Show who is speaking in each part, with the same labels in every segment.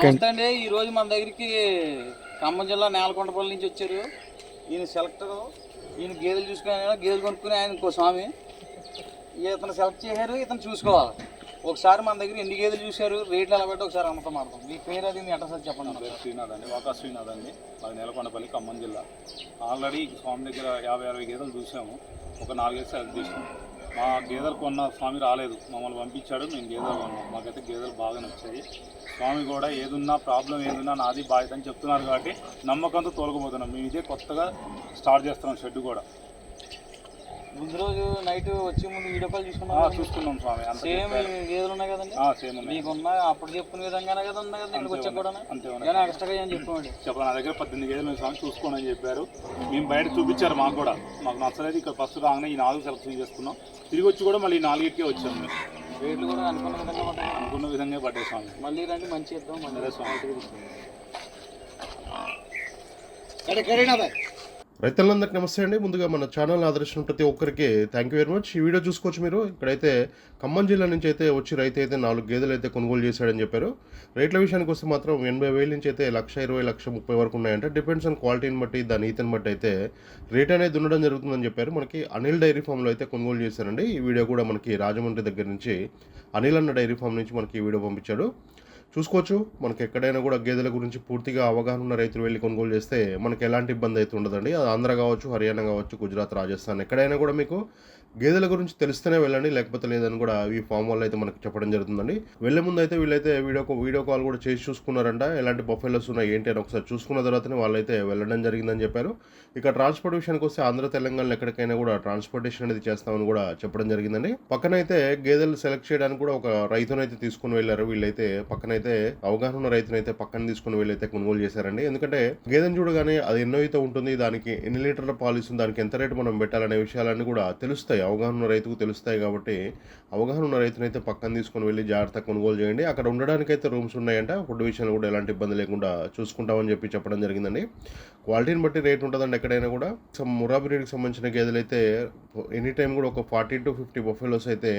Speaker 1: Okay అండి.
Speaker 2: ఈ రోజు మన దగ్గరికి ఖమ్మం జిల్లా నేలకొండపల్లి నుంచి వచ్చారు. ఈయన సెలెక్టర్. ఈయన గేదెలు చూసుకుని గేదెలు కొనుక్కుని ఆయన ఇంకో స్వామి. ఇతను సెలెక్ట్ చేశారు ఇతను చూసుకోవాలి. ఒకసారి మన దగ్గర ఎన్ని గేదెలు చూశారు రేట్లు ఎలా పెట్టి ఒకసారి అమ్మకం మాడతాం మీ పేరు అది మీ అడ్రస్ అది చెప్పండి.
Speaker 3: నా పేరు శ్రీనాథ్ అండి. వాకా శ్రీనాథ్ అండి. మాది నేలకొండపల్లి ఖమ్మం జిల్లా. ఆల్రెడీ స్వామి దగ్గర యాభై అరవై గేదెలు చూసాము. ఒక నాలుగైదు సెలెక్ట్ చేసాము. మా గేదెలు కొన్న స్వామి రాలేదు. మమ్మల్ని పంపించాడు. మేము గేదెలు కొన్నాం. మాకైతే గేదెలు బాగా నచ్చాయి. స్వామి కూడా ఏదున్నా ప్రాబ్లం ఏదున్నా నాది బాధ్యత అని చెప్తున్నారు కాబట్టి నమ్మకంతో తోలకపోతున్నాం. మేము ఇదే కొత్తగా స్టార్ట్ చేస్తున్నాం షెడ్ కూడా.
Speaker 2: ముందు రోజు నైట్ వచ్చే ముందు వీడియో కాల్ చూసుకున్నాం
Speaker 3: చూసుకున్నాం స్వామి అంత
Speaker 2: సేమ్ గేదెలు ఉన్నాయి కదండి.
Speaker 3: సేమ్ ఉన్నాయి
Speaker 2: మీకున్న అప్పుడు చెప్పుకునే విధంగానే కదా ఉన్నాయి కదా ఇక్కడికి వచ్చాక కూడా
Speaker 3: అంతే
Speaker 2: కానీ ఎక్స్ట్రాగా ఏం చెప్పండి
Speaker 3: చెప్పండి నా దగ్గర పద్దెనిమిది గేదెలు ఉన్నాయి స్వామి చూసుకోండి అని చెప్పారు. మేము బయట చూపించారు మాకు కూడా. మాకు నచ్చలేదు ఇక్కడ ఫస్ట్ రాగానే ఈ నాలుగు సెలెక్షన్ చేసుకున్నాం. తిరిగి వచ్చి కూడా మళ్ళీ నాలుగిటికే వచ్చాము మేము.
Speaker 2: రేట్లు కూడా అనుకున్న విధంగా పడ్డాయి.
Speaker 3: అనుకున్న విధంగా పడ్డే స్వామి.
Speaker 2: మళ్ళీ రండి మంచి ఇద్దాం మళ్ళీ
Speaker 3: స్వామి.
Speaker 4: రైతులందరికీ నమస్తే అండి. ముందుగా మన ఛానల్ ఆదర్శించిన ప్రతి ఒక్కరికి థ్యాంక్ యూ వెరీ మచ్ ఈ వీడియో చూసుకోవచ్చు మీరు. ఇక్కడైతే ఖమ్మం జిల్లా నుంచి అయితే వచ్చి రైతు అయితే నాలుగు గేదెలు అయితే కొనుగోలు చేశాడని చెప్పారు. రేట్ల విషయానికి వస్తే మాత్రం ఎనభై వేల నుంచి అయితే లక్ష ఇరవై లక్ష ముప్పై వరకు ఉన్నాయంటే. డిపెండ్స్ ఆన్ క్వాలిటీని బట్టి దాని ఈతని బట్టి అయితే రేట్ అనేది ఉండడం జరుగుతుందని చెప్పారు. మనకి అనిల్ డైరీ ఫామ్లో అయితే కొనుగోలు చేశారండి. ఈ వీడియో కూడా మనకి రాజమండ్రి దగ్గర నుంచి అనిల్ అన్న డైరీ ఫామ్ నుంచి మనకి ఈ వీడియో పంపించాడు. చూసుకోవచ్చు. మనకి ఎక్కడైనా కూడా గేదెల గురించి పూర్తిగా అవగాహన ఉన్న రైతులు వెళ్ళి కొనుగోలు చేస్తే మనకి ఎలాంటి ఇబ్బంది అయితే ఉండదండి. అది ఆంధ్ర కావచ్చు హర్యానా కావచ్చు గుజరాత్ రాజస్థాన్ ఎక్కడైనా కూడా మీకు గేదెల గురించి తెలిస్తేనే వెళ్ళండి. లేకపోతే లేదని కూడా ఈ ఫామ్ వాళ్ళు అయితే మనకి చెప్పడం జరుగుతుందండి. వెళ్ళే ముందు అయితే వీళ్ళైతే వీడియో వీడియో కాల్ కూడా చేసి చూసుకున్నారంట. ఎలాంటి బఫెలోస్ ఉన్నాయి ఏంటి అని ఒకసారి చూసుకున్న తర్వాతనే వాళ్ళైతే వెళ్ళడం జరిగిందని చెప్పారు. ఇక ట్రాన్స్పోర్ట్ విషయానికి వస్తే ఆంధ్ర తెలంగాణలో ఎక్కడికైనా కూడా ట్రాన్స్పోర్టేషన్ అనేది చేస్తామని కూడా చెప్పడం జరిగిందండి. పక్కనైతే గేదెలు సెలెక్ట్ చేయడానికి కూడా ఒక రైతునైతే తీసుకుని వెళ్ళారు. వీళ్ళైతే పక్కనైతే అయితే అవగాహన ఉన్న రైతునైతే పక్కన తీసుకుని వెళ్ళైతే కొనుగోలు చేశారండి. ఎందుకంటే గేదెను చూడగానే అది ఎన్నో అయితే ఉంటుంది దానికి ఎన్ని లీటర్ల పాలు ఇస్తుంది దానికి ఎంత రేటు మనం పెట్టాలనే విషయాలన్నీ కూడా తెలుస్తాయి. అవగాహన ఉన్న రైతుకు తెలుస్తాయి కాబట్టి అవగాహన ఉన్న రైతునైతే పక్కన తీసుకొని వెళ్ళి జాగ్రత్తగా కొనుగోలు చేయండి. అక్కడ ఉండడానికి అయితే రూమ్స్ ఉన్నాయంట. ఫుడ్ విషయంలో కూడా ఎలాంటి ఇబ్బంది లేకుండా చూసుకుంటామని చెప్పి చెప్పడం జరిగిందండి. క్వాలిటీని బట్టి రేట్ ఉంటుందండి ఎక్కడైనా కూడా. సమ్ మురా బ్రీడ్కి సంబంధించిన గేదెలు అయితే ఎనీ టైం కూడా ఒక ఫార్టీ టు ఫిఫ్టీ బొఫెలోస్ అయితే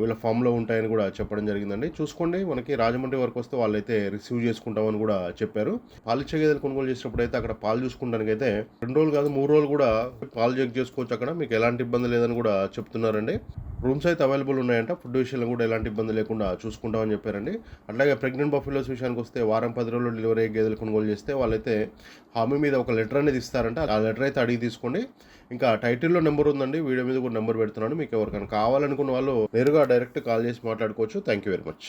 Speaker 4: వీళ్ళ ఫామ్లో ఉంటాయని కూడా చెప్పడం జరిగిందండి. చూసుకోండి మనకి రాజమండ్రి వరకు వస్తే వాళ్ళైతే రిసీవ్ చేసుకుంటామని కూడా చెప్పారు. పాలిచ్చే గేదెలు కొనుగోలు చేసినప్పుడు అయితే అక్కడ పాలు చూసుకుంటానికి అయితే రెండు రోజులు కాదు మూడు రోజులు కూడా పాలు చెక్ చేసుకోవచ్చు అక్కడ. మీకు ఎలాంటి ఇబ్బంది లేదని కూడా చెప్తున్నారండి. రూమ్స్ అయితే అవైలబుల్ ఉన్నాయంట. ఫుడ్ విషయంలో కూడా ఎలాంటి ఇబ్బంది లేకుండా చూసుకుంటామని చెప్పారండి. అట్లాగే ప్రెగ్నెంట్ బఫెలోస్ విషయానికి వస్తే వారం పది రోజులు డెలివరీ అయ్యే గేదెలు కొనుగోలు చేస్తే వాళ్ళైతే హామీ మీద ఒక లెటర్ అనేది ఇస్తారంట. ఆ లెటర్ అయితే అడిగి తీసుకోండి. ఇంకా టైటిల్లో నెంబర్ ఉందండి. వీడియో మీద కూడా నెంబర్ పెడుతున్నాను. మీకు ఎవరికైనా కావాలనుకున్న వాళ్ళు నేరుగా డైరెక్ట్ కాల్ చేసి మాట్లాడుకోవచ్చు. Thank you very much